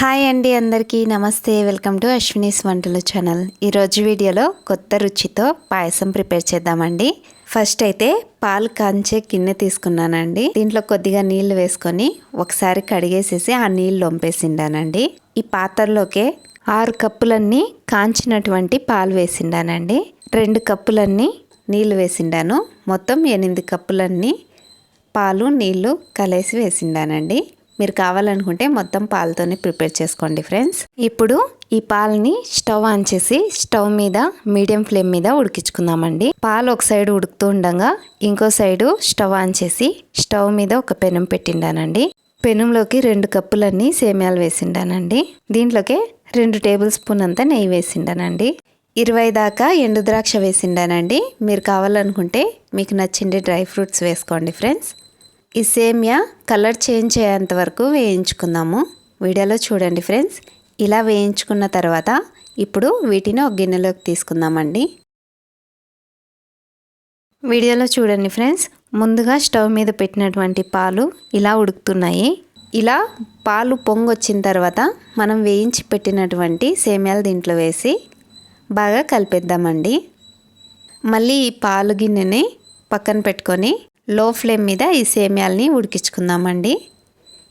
Hi అండి అందరికీ. నమస్తే. వెల్కమ్ టు అశ్వినీస్ వంటలు ఛానల్. ఈరోజు వీడియోలో కొత్త రుచితో పాయసం ప్రిపేర్ చేద్దామండి. ఫస్ట్ అయితే పాలు కాంచే గిన్నె తీసుకున్నానండి. దీంట్లో కొద్దిగా నీళ్ళు వేసుకొని ఒకసారి కడిగేసేసి ఆ నీళ్ళు వంపేసిండానండి ఈ పాత్రలోకే ఆరు కప్పులన్నీ కాంచినటువంటి పాలు వేసిండానండి. రెండు కప్పులన్నీ నీళ్ళు వేసిండాను. మొత్తం ఎనిమిది కప్పులన్నీ పాలు నీళ్ళు కలిసి వేసిండానండి. మీరు కావాలనుకుంటే మొత్తం పాలతోనే ప్రిపేర్ చేసుకోండి ఫ్రెండ్స్. ఇప్పుడు ఈ పాలని స్టవ్ ఆన్ చేసి స్టవ్ మీద మీడియం ఫ్లేమ్ మీద ఉడికించుకుందామండి. పాలు ఒక సైడ్ ఉడుకుతూ ఉండగా ఇంకో సైడు స్టవ్ ఆన్ చేసి స్టవ్ మీద ఒక పెనం పెట్టిండానండి. పెనంలోకి రెండు కప్పులన్నీ సేమ్యాలు వేసిండానండి. దీంట్లోకి రెండు టేబుల్ స్పూన్ అంతా నెయ్యి వేసిండానండి. ఇరవై దాకా ఎండు ద్రాక్ష వేసిండానండి. మీరు కావాలనుకుంటే మీకు నచ్చిండే డ్రై ఫ్రూట్స్ వేసుకోండి ఫ్రెండ్స్. ఈ సేమియా కలర్ చేంజ్ అయ్యేంత వరకు వేయించుకుందాము. వీడియోలో చూడండి ఫ్రెండ్స్. ఇలా వేయించుకున్న తర్వాత ఇప్పుడు వీటిని ఒక గిన్నెలోకి తీసుకుందామండి. వీడియోలో చూడండి ఫ్రెండ్స్. ముందుగా స్టవ్ మీద పెట్టినటువంటి పాలు ఇలా ఉడుకుతున్నాయి. ఇలా పాలు పొంగొచ్చిన తర్వాత మనం వేయించి పెట్టినటువంటి సేమ్యాలు దీంట్లో వేసి బాగా కలిపేద్దామండి. మళ్ళీ ఈ పాలు గిన్నెని పక్కన పెట్టుకొని లో ఫ్లేమ్ మీద ఈ సేమ్యాల్ని ఉడికించుకుందామండి.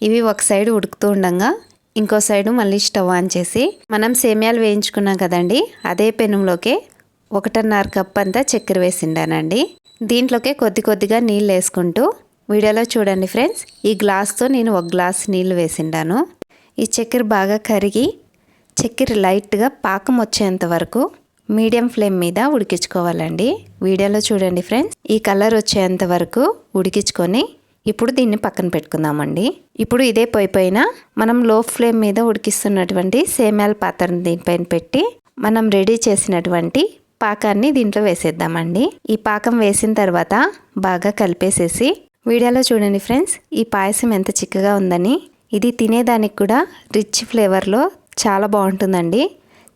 ఇవి ఒక సైడ్ ఉడుకుతూ ఉండగా ఇంకో సైడు మళ్ళీ స్టవ్ ఆన్ చేసి మనం సేమ్యాలు వేయించుకున్నాం కదండి అదే పెనంలోకే ఒకటిన్నర కప్ అంతా చక్కెర వేసిండానండి. దీంట్లోకే కొద్ది కొద్దిగా నీళ్ళు వేసుకుంటూ వీడియోలో చూడండి ఫ్రెండ్స్ ఈ గ్లాస్తో నేను ఒక గ్లాస్ నీళ్ళు వేసిండాను. ఈ చక్కెర బాగా కరిగి చక్కెర లైట్గా పాకం వచ్చేంత వరకు మీడియం ఫ్లేమ్ మీద ఉడికించుకోవాలండి. వీడియోలో చూడండి ఫ్రెండ్స్. ఈ కలర్ వచ్చేంత వరకు ఉడికించుకొని ఇప్పుడు దీన్ని పక్కన పెట్టుకుందామండి. ఇప్పుడు ఇదే పోయిపోయిన మనం లో ఫ్లేమ్ మీద ఉడికిస్తున్నటువంటి సేమ్యాల పాత్రను దీనిపైన పెట్టి మనం రెడీ చేసినటువంటి పాకాన్ని దీంట్లో వేసేద్దామండి. ఈ పాకం వేసిన తర్వాత బాగా కలిపేసేసి వీడియోలో చూడండి ఫ్రెండ్స్. ఈ పాయసం ఎంత చిక్కగా ఉందని. ఇది తినేదానికి కూడా రిచ్ ఫ్లేవర్లో చాలా బాగుంటుందండి.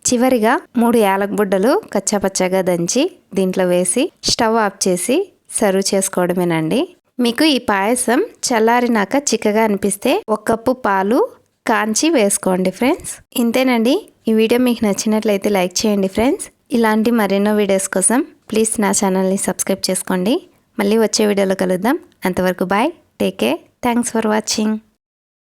చివరిగా మూడు యాలకబుడ్డలు కచ్చాపచ్చగా దంచి దీంట్లో వేసి స్టవ్ ఆఫ్ చేసి సర్వ్ చేసుకోవడమేనండి. మీకు ఈ పాయసం చల్లారినాక చిక్కగా అనిపిస్తే ఒక కప్పు పాలు కాంచి వేసుకోండి ఫ్రెండ్స్. ఇంతేనండి. ఈ వీడియో మీకు నచ్చినట్లయితే లైక్ చేయండి ఫ్రెండ్స్. ఇలాంటి మరెన్నో వీడియోస్ కోసం ప్లీజ్ నా ఛానల్ని సబ్స్క్రైబ్ చేసుకోండి. మళ్ళీ వచ్చే వీడియోలో కలుద్దాం. అంతవరకు bye. Take care. Thanks for watching.